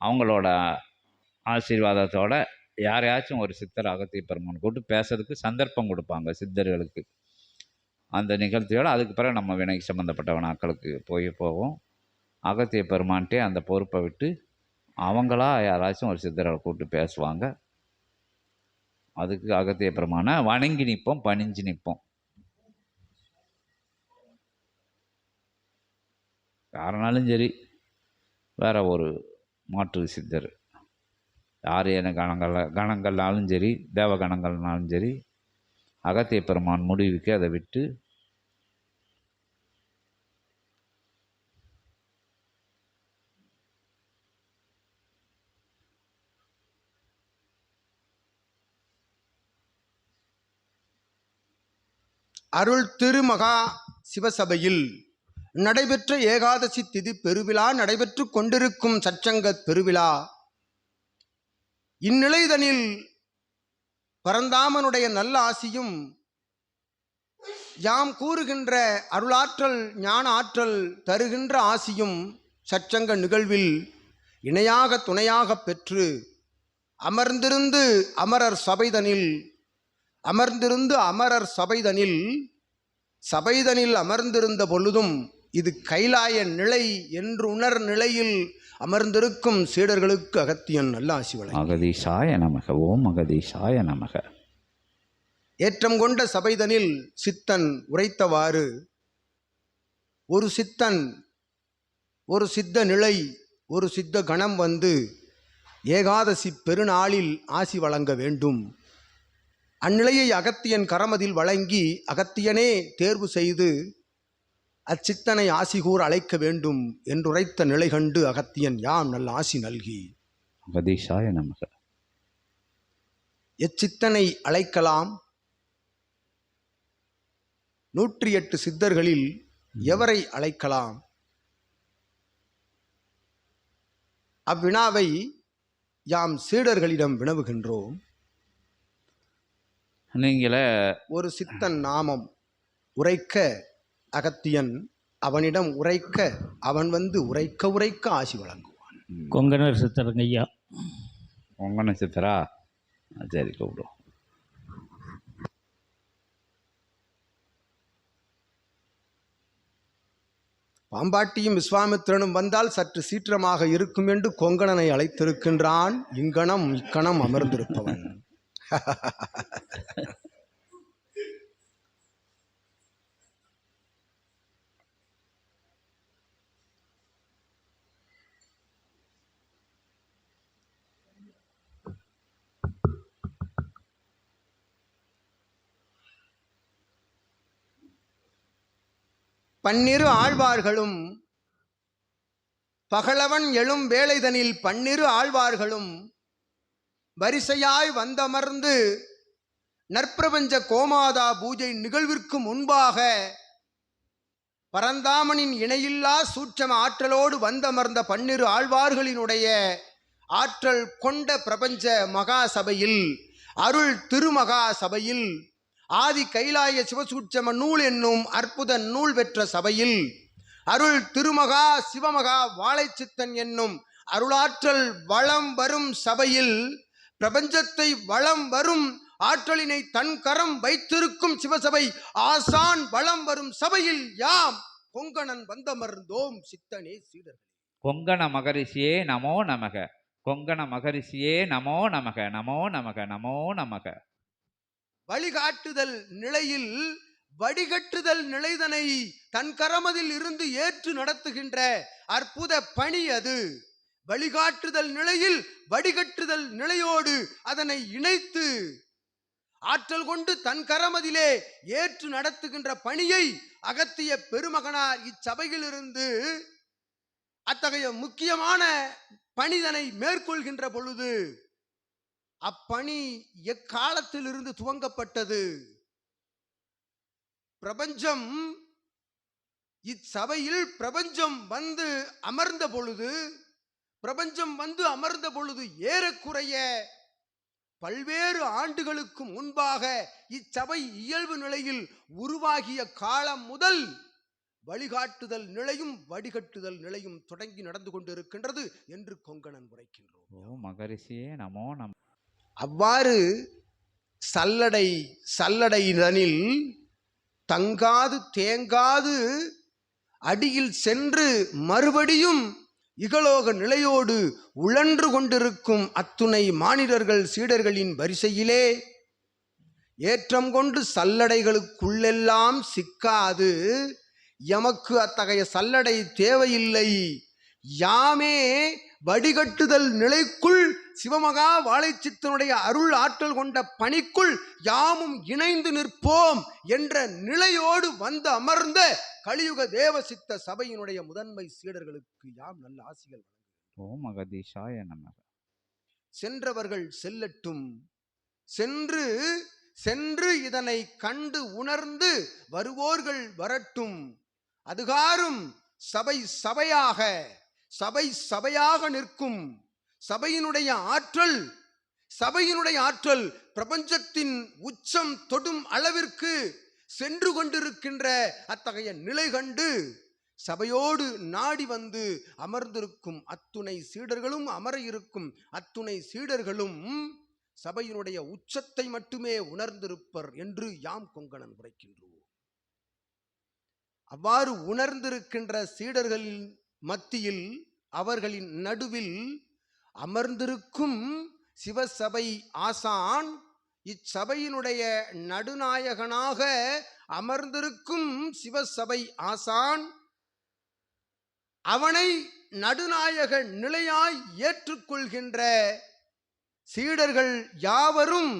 அவங்களோட ஆசீர்வாதத்தோட யாரையாச்சும் ஒரு சித்தர் அகத்திய பெருமான் கூப்பிட்டு பேசுறதுக்கு சந்தர்ப்பம் கொடுப்பாங்க சித்தர்களுக்கு. அந்த நிகழ்ச்சியோட அதுக்கு பிறகு நம்ம வினைக்கு சம்மந்தப்பட்ட வினாக்களுக்கு போய் போவோம். அகத்திய பெருமான்ட்டே அந்த பொறுப்பை விட்டு அவங்களா யாராச்சும் ஒரு சித்தரை கூப்பிட்டு பேசுவாங்க. அதுக்கு அகத்திய பெருமான வணங்கி நிற்போம் பணிஞ்சு நிற்போம். யாருனாலும் சரி வேற ஒரு மாற்று சித்தர். யார் கணங்கள் கணங்கள்னாலும் சரி தேவ கணங்கள்னாலும் சரி அகத்திய பெருமான் முடிவுக்கு அதை விட்டு அருள் திருமகா சிவசபையில் நடைபெற்ற ஏகாதசி திதி பெருவிழா நடைபெற்று கொண்டிருக்கும் சச்சங்க பெருவிழா. இந்நிலைதனில் பரந்தாமனுடைய நல்ல ஆசியும் யாம் கூறுகின்ற அருளாற்றல் ஞான ஆற்றல் தருகின்ற ஆசியும் சச்சங்க நிகழ்வில் இணையாக துணையாகப் பெற்று அமர்ந்திருந்து அமரர் சபைதனில் அமர்ந்திருந்து அமரர் சபைதனில் சபைதனில் அமர்ந்திருந்த பொழுதும் இது கைலாய நிலை என்று உணர் நிலையில் அமர்ந்திருக்கும் சீடர்களுக்கு அகத்தியன் நல்ல ஆசி வழங்கி அகதீஷாய நமக ஓம் அகதீஷாய நமக. ஏற்றம் கொண்ட சபைதனில் சித்தன் உரைத்தவாறு ஒரு சித்தன் ஒரு சித்த நிலை ஒரு சித்த கணம் வந்து ஏகாதசி பெருநாளில் ஆசி வழங்க வேண்டும். அந்நிலையை அகத்தியன் கரமதில் வழங்கி அகத்தியனே தேர்வு செய்து அச்சித்தனை ஆசிகூர் அழைக்க வேண்டும் என்றுரைத்த நிலை கண்டு அகத்தியன் யாம் நல்ல ஆசி நல்கி? அகதீஷாய நமக. எச்சித்தனை அழைக்கலாம் நூற்றி எட்டு சித்தர்களில் எவரை அழைக்கலாம்? அவ்வினாவை யாம் சீடர்களிடம் வினவுகின்றோம். நீங்களே ஒரு சித்தன் நாமம் உரைக்க அகத்தியன் அவனிடம் உரைக்க அவன் வந்து உரைக்க உரைக்க ஆசி வழங்குவான். கொங்கணர் சித்தருங்க ஐயா. உங்க நட்சத்திரா சரி கூப்பிடுவோம் பாம்பாட்டியும் விஸ்வாமித்திரனும் வந்தால் சற்று சீற்றமாக இருக்கும் என்று கொங்கணனை அழைத்திருக்கின்றான். இங்கனம் இக்கணம் அமர்ந்திருப்பவன். பன்னிரு ஆழ்வார்களும் பகலவன் எழும் வேலைதனில் பன்னிரு ஆழ்வார்களும் வரிசையாய் வந்தமர்ந்து நற்பிரபஞ்ச கோமாதா பூஜை நிகழ்விற்கு முன்பாக பரந்தாமனின் இணையில்லா சூட்சம ஆற்றலோடு வந்தமர்ந்த பன்னிரு ஆழ்வார்களினுடைய ஆற்றல் கொண்ட பிரபஞ்ச மகா சபையில் அருள் திருமகா சபையில் ஆதி கைலாய சிவசூட்சம நூல் என்னும் அற்புத நூல் பெற்ற சபையில் அருள் திருமகா சிவமகா வாழைச்சித்தன் என்னும் அருளாற்றல் வளம் வரும் சபையில் பிரபஞ்சத்தை வளம் வரும் ஆற்றலினை தன் கரம் வைத்திருக்கும் சிவசபை ஆசான் வளம் வரும் சபையில் யாம்? கொங்கணன் வந்தமர்ந்தோம் சித்தனே சீடர்கள். கொங்கண மகரிஷியே நமோ நமக. கொங்கண மகரிஷியே நமோ நமக. நமோ நமக. நமோ நமக. வழிகாட்டுதல் நிலையில் வடிகட்டுதல் நிலைதனை தன் கரமதில் இருந்து ஏற்று நடத்துகின்ற அற்புத பணி அது. வழிகாட்டுதல் நிலையில் வடிகட்டுதல் நிலையோடு அதனை இணைத்து ஆற்றல் கொண்டு தன் கரமதிலே ஏற்று நடத்துகின்ற பணியை அகத்திய பெருமகனார் இச்சபையிலிருந்து அத்தகைய முக்கியமான பணிதனை மேற்கொள்கின்ற பொழுது அப்பணி எக்காலத்திலிருந்து துவங்கப்பட்டது? பிரபஞ்சம் இச்சபையில் பிரபஞ்சம் வந்து அமர்ந்த பொழுது பிரபஞ்சம் வந்து அமர்ந்த பொழுது ஏறக்குறைய பல்வேறு ஆண்டுகளுக்கு முன்பாக இச்சபை இயல்பு நிலையில் உருவாகிய காலம் முதல் வழிகாட்டுதல் நிலையும் வடிகட்டுதல் நிலையும் தொடங்கி நடந்து கொண்டிருக்கின்றது என்று கொங்கணன் உரைக்கின்றோம். மகரிஷியே நமோ நம அவ்வாறு சல்லடை சல்லடையினில் தங்காது தேங்காது அடியில் சென்று மறுபடியும் இகலோக நிலையோடு உழன்று கொண்டிருக்கும் அத்துணை மானிடர்கள் சீடர்களின் வரிசையிலே ஏற்றம் கொண்டு சல்லடைகளுக்குள்ளெல்லாம் சிக்காது. எமக்கு அத்தகைய சல்லடை தேவையில்லை. யாமே வடிகட்டுதல் நிலைக்குள் சிவமகா வாழைச்சித்தனுடைய அருள் ஆற்றல் கொண்ட பணிக்குள் யாமும் இணைந்து நிற்போம் என்ற நிலையோடு வந்து அமர்ந்த கலியுக தேவசித்த சபையினுடைய முதன்மை சீடர்களுக்கு யாம் நல்ல ஆசிகள் ஓ மகதீஷாய நமக. சென்றவர்கள் செல்லட்டும். சென்று சென்று இதனை கண்டு உணர்ந்து வருவோர்கள் வரட்டும். அதுகாரும் சபை சபையாக சபை சபையாக நிற்கும். சபையினுடைய ஆற்றல் சபையினுடைய ஆற்றல் பிரபஞ்சத்தின் உச்சம் தொடும் அளவிற்கு சென்று கொண்டிருக்கின்ற அத்தகைய நிலை கண்டு சபையோடு நாடி வந்து அமர்ந்திருக்கும் அத்துணை சீடர்களும் அமர இருக்கும் அத்துணை சீடர்களும் சபையினுடைய உச்சத்தை மட்டுமே உணர்ந்திருப்பர் என்று யாம் கொங்கணன் உரைக்கின்றோம். அவ்வாறு உணர்ந்திருக்கின்ற சீடர்களின் மத்தியில் அவர்களின் நடுவில் அமர்ந்திருக்கும் சிவசபை ஆசான் இச்சபையினுடைய நடுநாயகனாக அமர்ந்திருக்கும் சிவசபை ஆசான் அவனை நடுநாயக நிலையாய் ஏற்றுக்கொள்கின்ற சீடர்கள் யாவரும்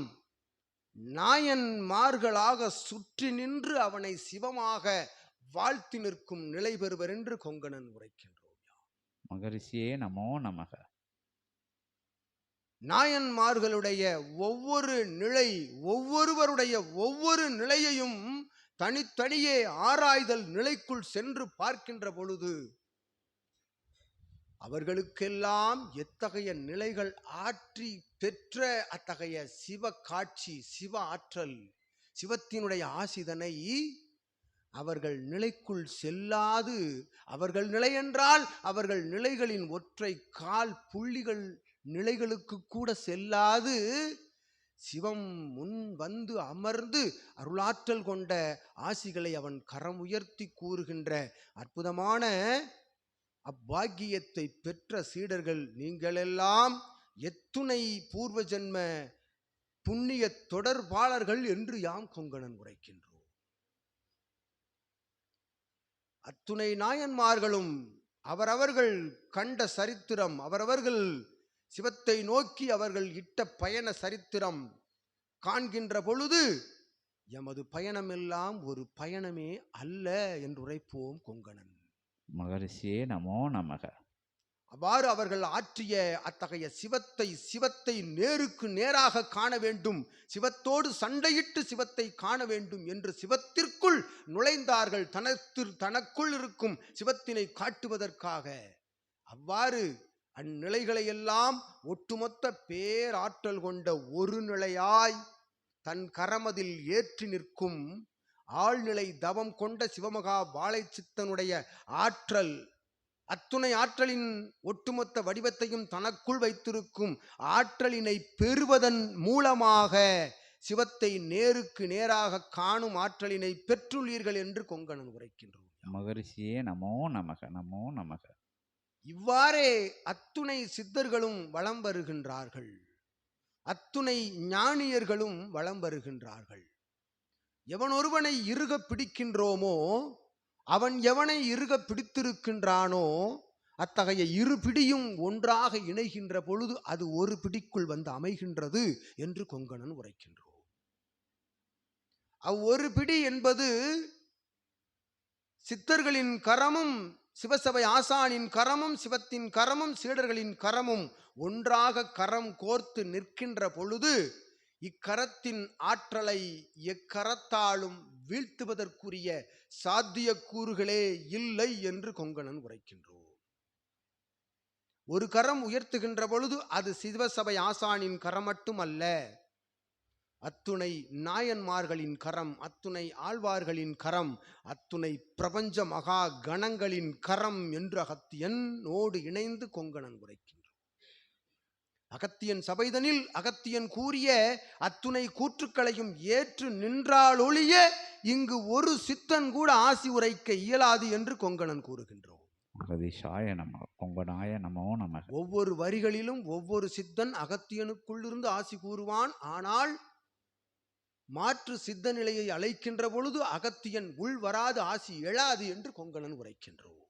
நாயன்மார்களாக சுற்றி நின்று அவனை சிவமாக வாழ்த்தி நிற்கும் நிலை பெறுவர் என்று கொங்கணன் உரைக்கின்றோம் மகரிஷியே நமோ நமக. நாயன்மார்களுடைய ஒவ்வொரு நிலை ஒவ்வொருவருடைய ஒவ்வொரு நிலையையும் தனித்தனியே ஆராய்தல் நிலைக்குள் சென்று பார்க்கின்ற பொழுது அவர்களுக்கெல்லாம் எத்தகைய நிலைகள் ஆற்றி பெற்ற அத்தகைய சிவ காட்சி சிவ ஆற்றல் சிவத்தினுடைய ஆசிதனை அவர்கள் நிலைக்குள் செல்லாது. அவர்கள் நிலை என்றால் அவர்கள் நிலைகளின் ஒற்றை கால் புள்ளிகள் நிலைகளுக்கு கூட செல்லாது. சிவம் முன் வந்து அமர்ந்து அருளாற்றல் கொண்ட ஆசிகளை அவன் கரம் உயர்த்தி கூறுகின்ற அற்புதமான அப்பாக்கியத்தை பெற்ற சீடர்கள் நீங்களெல்லாம் எத்துணை பூர்வ ஜென்ம புண்ணிய தொடர்பாளர்கள் என்று யாம் கொங்கணன் உரைக்கின்றோம். அத்துணை நாயன்மார்களும் அவரவர்கள் கண்ட சரித்திரம் அவரவர்கள் சிவத்தை நோக்கி அவர்கள் இட்ட பயண சரித்திரம் காண்கின்ற பொழுது எமது பயணமெல்லாம் ஒரு பயணமே அல்ல என்று உரைப்போம் கொங்கணன். மகரிஷியே நமோ நமக. அவ்வாறு அவர்கள் ஆற்றிய அத்தகைய சிவத்தை சிவத்தை நேருக்கு நேராக காண வேண்டும். சிவத்தோடு சண்டையிட்டு சிவத்தை காண வேண்டும் என்று சிவத்திற்குள் நுழைந்தார்கள். தனத்து தனக்குள் இருக்கும் சிவத்தினை காட்டுவதற்காக. அவ்வாறு அந்நிலைகளையெல்லாம் ஒட்டுமொத்த பேராற்றல் கொண்ட ஒரு நிலையாய் தன் கரமதில் ஏற்றி நிற்கும் ஆழ்நிலை தவம் கொண்ட சிவமகா வாழைச்சித்தனுடைய ஆற்றல் அத்துணை ஆற்றலின் ஒட்டுமொத்த வடிவத்தையும் தனக்குள் வைத்திருக்கும் ஆற்றலினை பெறுவதன் மூலமாக சிவத்தை நேருக்கு நேராக காணும் ஆற்றலினை பெற்றுள்ளீர்கள் என்று கொங்கணன் உரைக்கின்றோம் மகரிஷியே நமோ நமக நமோ நமக. இவ்வாறே அத்துணை சித்தர்களும் வலம் வருகின்றார்கள். அத்துணை ஞானியர்களும் வலம் வருகின்றார்கள். எவன் ஒருவனை இறுக பிடிக்கின்றோமோ அவன் எவனை இருக பிடித்திருக்கின்றானோ அத்தகைய இரு பிடியும் ஒன்றாக இணைகின்ற பொழுது அது ஒரு பிடிக்குள் வந்து அமைகின்றது என்று கொங்கணன் உரைக்கின்றோம். அவ்வொரு பிடி என்பது சித்தர்களின் கரமும் சிவசபை ஆசானின் கரமும் சிவத்தின் கரமும் சீடர்களின் கரமும் ஒன்றாக கரம் கோர்த்து நிற்கின்ற பொழுது இக்கரத்தின் ஆற்றலை எக்கரத்தாலும் வீழ்த்துவதற்குரிய சாத்தியக்கூறுகளே இல்லை என்று கொங்கணன் உரைக்கின்றோம் ஒரு கரம் உயர்த்துகின்ற பொழுது அது சிவசபை ஆசானின் கரம் மட்டுமல்ல அத்துணை நாயன்மார்களின் கரம் அத்துணை ஆழ்வார்களின் கரம் அத்துணை பிரபஞ்ச மகா கணங்களின் கரம் என்று அகத்தியன் ஓடு இணைந்து கொங்கணன் உரைக்கின்றான். அகத்தியன் சபைதனில் அகத்தியன் கூறிய அத்துணை கூற்றுக்களையும் ஏற்று நின்றாலொழிய இங்கு ஒரு சித்தன் கூட ஆசி உரைக்க இயலாது என்று கொங்கணன் கூறுகின்றோம். அகதீஷாய நமக. கொங்கனாய நமோ ஒவ்வொரு வரிகளிலும் ஒவ்வொரு சித்தன் அகத்தியனுக்குள்ளிருந்து ஆசி கூறுவான். ஆனால் மாற்று சித்த நிலையை அழைக்கின்ற பொழுது அகத்தியன் உள் வராது ஆசி எழாது என்று கொங்கணன் உரைக்கின்றோம்.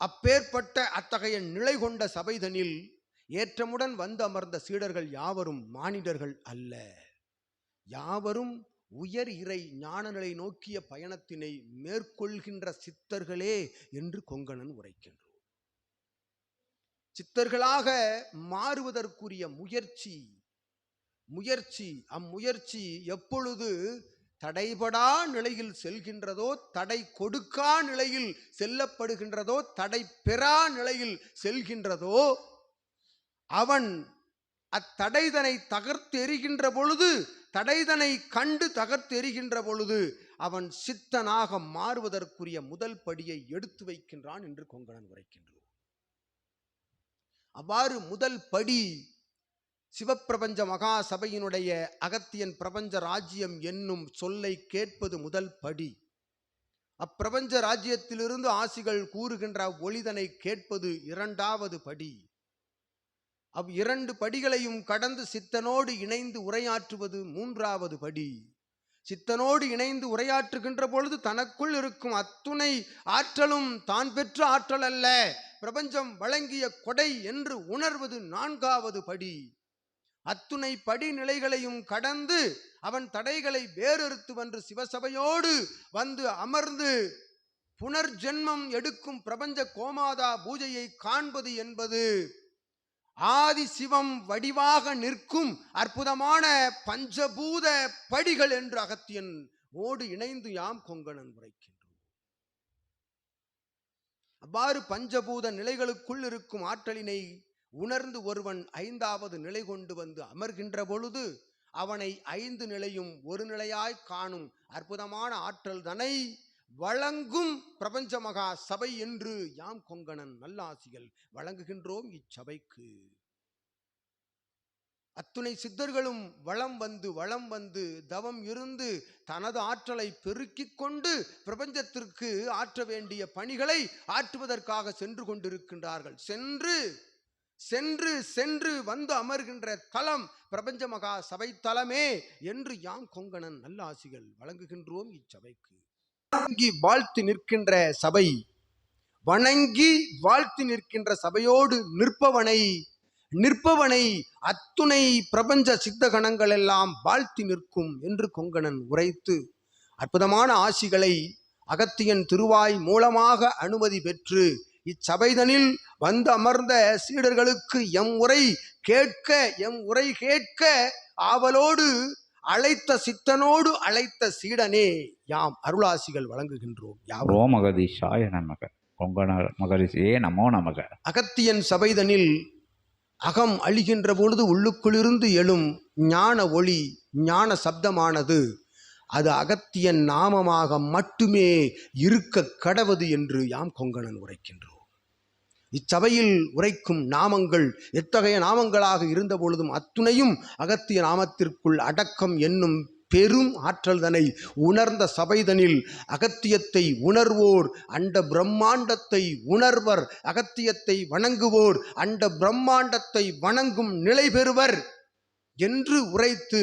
அப்பேற்பட்ட அத்தகைய நிலை கொண்ட சபைதனில் ஏற்றமுடன் வந்து அமர்ந்த சீடர்கள் யாவரும் மானிடர்கள் அல்ல. யாவரும் உயர் இறை ஞான நிலை நோக்கிய பயணத்தினை மேற்கொள்கின்ற சித்தர்களே என்று கொங்கணன் உரைக்கின்றோம் சித்தர்களாக மாறுவதற்குரிய முயற்சி முயற்சி அம்முயற்சி எப்பொழுது தடைபடா நிலையில் செல்கின்றதோ தடை கொடுக்கா நிலையில் செல்லப்படுகின்றதோ தடை பெறா நிலையில் செல்கின்றதோ அவன் அத்தடைதனை தகர்த்தெறிகின்ற பொழுது தடைதனை கண்டு தகர்த்து எரிகின்ற பொழுது அவன் சித்தனாக மாறுவதற்குரிய முதல் படியை எடுத்து வைக்கின்றான் என்று கொங்கணன் உரைக்கின்றோம் அவ்வாறு முதல் படி சிவப்பிரபஞ்ச மகா சபையினுடைய அகத்தியன் பிரபஞ்ச ராஜ்யம் என்னும் சொல்லை கேட்பது முதல் படி. அப்பிரபஞ்ச ராஜ்யத்திலிருந்து ஆசிகள் கூறுகின்ற ஒளிதனை கேட்பது இரண்டாவது படி. அவ் இரண்டு படிகளையும் கடந்து சித்தனோடு இணைந்து உரையாற்றுவது மூன்றாவது படி. சித்தனோடு இணைந்து உரையாற்றுகின்ற பொழுது தனக்குள் இருக்கும் அத்துணை ஆற்றலும் தான் பெற்ற ஆற்றல் அல்ல. பிரபஞ்சம் வழங்கிய கொடை என்று உணர்வது நான்காவது படி. அத்துணை படிநிலைகளையும் கடந்து அவன் தடைகளை வேறறுத்து வந்து சிவசபையோடு வந்து அமர்ந்து புனர்ஜென்மம் எடுக்கும் பிரபஞ்ச கோமாதா பூஜையை காண்பது என்பது ஆதி சிவம் வடிவாக நிற்கும் அற்புதமான பஞ்சபூத படிகள் என்று அகத்தியன் ஓடு இணைந்து யாம் கொங்கணன் உரைக்கின்றோம். அவ்வாறு பஞ்சபூத நிலைகளுக்குள் இருக்கும் ஆற்றலினை உணர்ந்து ஒருவன் ஐந்தாவது நிலை கொண்டு வந்து அமர்கின்ற பொழுது அவனை ஐந்து நிலையும் ஒரு நிலையாய் காணும் அற்புதமான ஆற்றல் தனை வழங்கும் பிரபஞ்ச மகா சபை என்று யாம் கொங்கணன் நல்லாசிகள் வழங்குகின்றோம் இச்சபைக்கு. அத்துணை சித்தர்களும் வளம் வந்து வளம் வந்து தவம் இருந்து தனது ஆற்றலை பெருக்கிக் கொண்டு பிரபஞ்சத்திற்கு ஆற்ற வேண்டிய பணிகளை ஆற்றுவதற்காக சென்று கொண்டிருக்கின்றார்கள். சென்று சென்று சென்று வந்து அமர்கின்ற தலம் பிரபஞ்ச மகா சபை தலமே என்று யாம் கொங்கணன் நல்லாசிகள் வழங்குகின்றோம் இச்சபைக்கு. வணங்கி வாழ்த்து நிற்கின்ற சபை வணங்கி வாழ்த்து நிற்கின்ற சபையோடு நிற்பவனை நிற்பவனை அத்துணை பிரபஞ்ச சித்த கணங்கள் எல்லாம் வாழ்த்தி நிற்கும் என்று கொங்கணன் உரைத்து அற்புதமான ஆசிகளை அகத்தியன் திருவாய் மூலமாக அனுமதி பெற்று இச்சபைதனில் வந்து அமர்ந்த சீடர்களுக்கு எம் உரை கேட்க எம் உரை கேட்க ஆவலோடு அழைத்த சித்தனோடு அழைத்த சீடனே யாம் அருளாசிகள் வழங்குகின்றோம் யாவரும். ஓம் அகதீஷாய நமக. கொங்கண மகரிஷியே நமோ நமக. அகத்தியன் சபைதனில் அகம் அழிகின்ற பொழுது உள்ளுக்குள்ளிருந்து எழும் ஞான ஒளி ஞான சப்தமானது அது அகத்தியன் நாமமாக மட்டுமே இருக்க கடவது என்று யாம் கொங்கணன் உரைக்கின்றோம். இச்சபையில் உரைக்கும் நாமங்கள் எத்தகைய நாமங்களாக இருந்த பொழுதும் அத்துணையும் அகத்திய நாமத்திற்குள் அடக்கம் என்னும் பெரும் ஆற்றல்தனை உணர்ந்த சபைதனில் அகத்தியத்தை உணர்வோர் அண்ட பிரம்மாண்டத்தை உணர்வர் அகத்தியத்தை வணங்குவோர் அண்ட பிரம்மாண்டத்தை வணங்கும் நிலை பெறுவர். என்று உரைத்து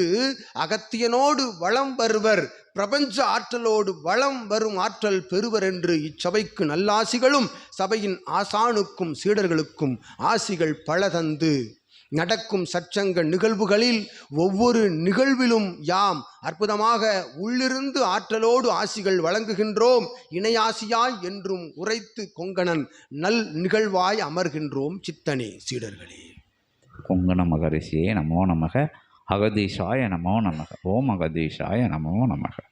அகத்தியனோடு வளம் வருவர் பிரபஞ்ச ஆற்றலோடு வளம் வரும் ஆற்றல் பெறுவர் என்று இச்சபைக்கு நல்லாசிகளும் சபையின் ஆசானுக்கும் சீடர்களுக்கும் ஆசிகள் பல தந்து நடக்கும் சச்சங்க நிகழ்வுகளில் ஒவ்வொரு நிகழ்விலும் யாம் அற்புதமாக உள்ளிருந்து ஆற்றலோடு ஆசிகள் வழங்குகின்றோம் இணையாசியாய் என்றும் உரைத்து கொங்கணன் நல் நிகழ்வாய் அமர்கின்றோம் சித்தனே சீடர்களே. கொங்கண மகரிஷியே நமோ நமக. அகதீஷாய நமோ நமக. ஓம் அகதீஷாய நமோ நமக.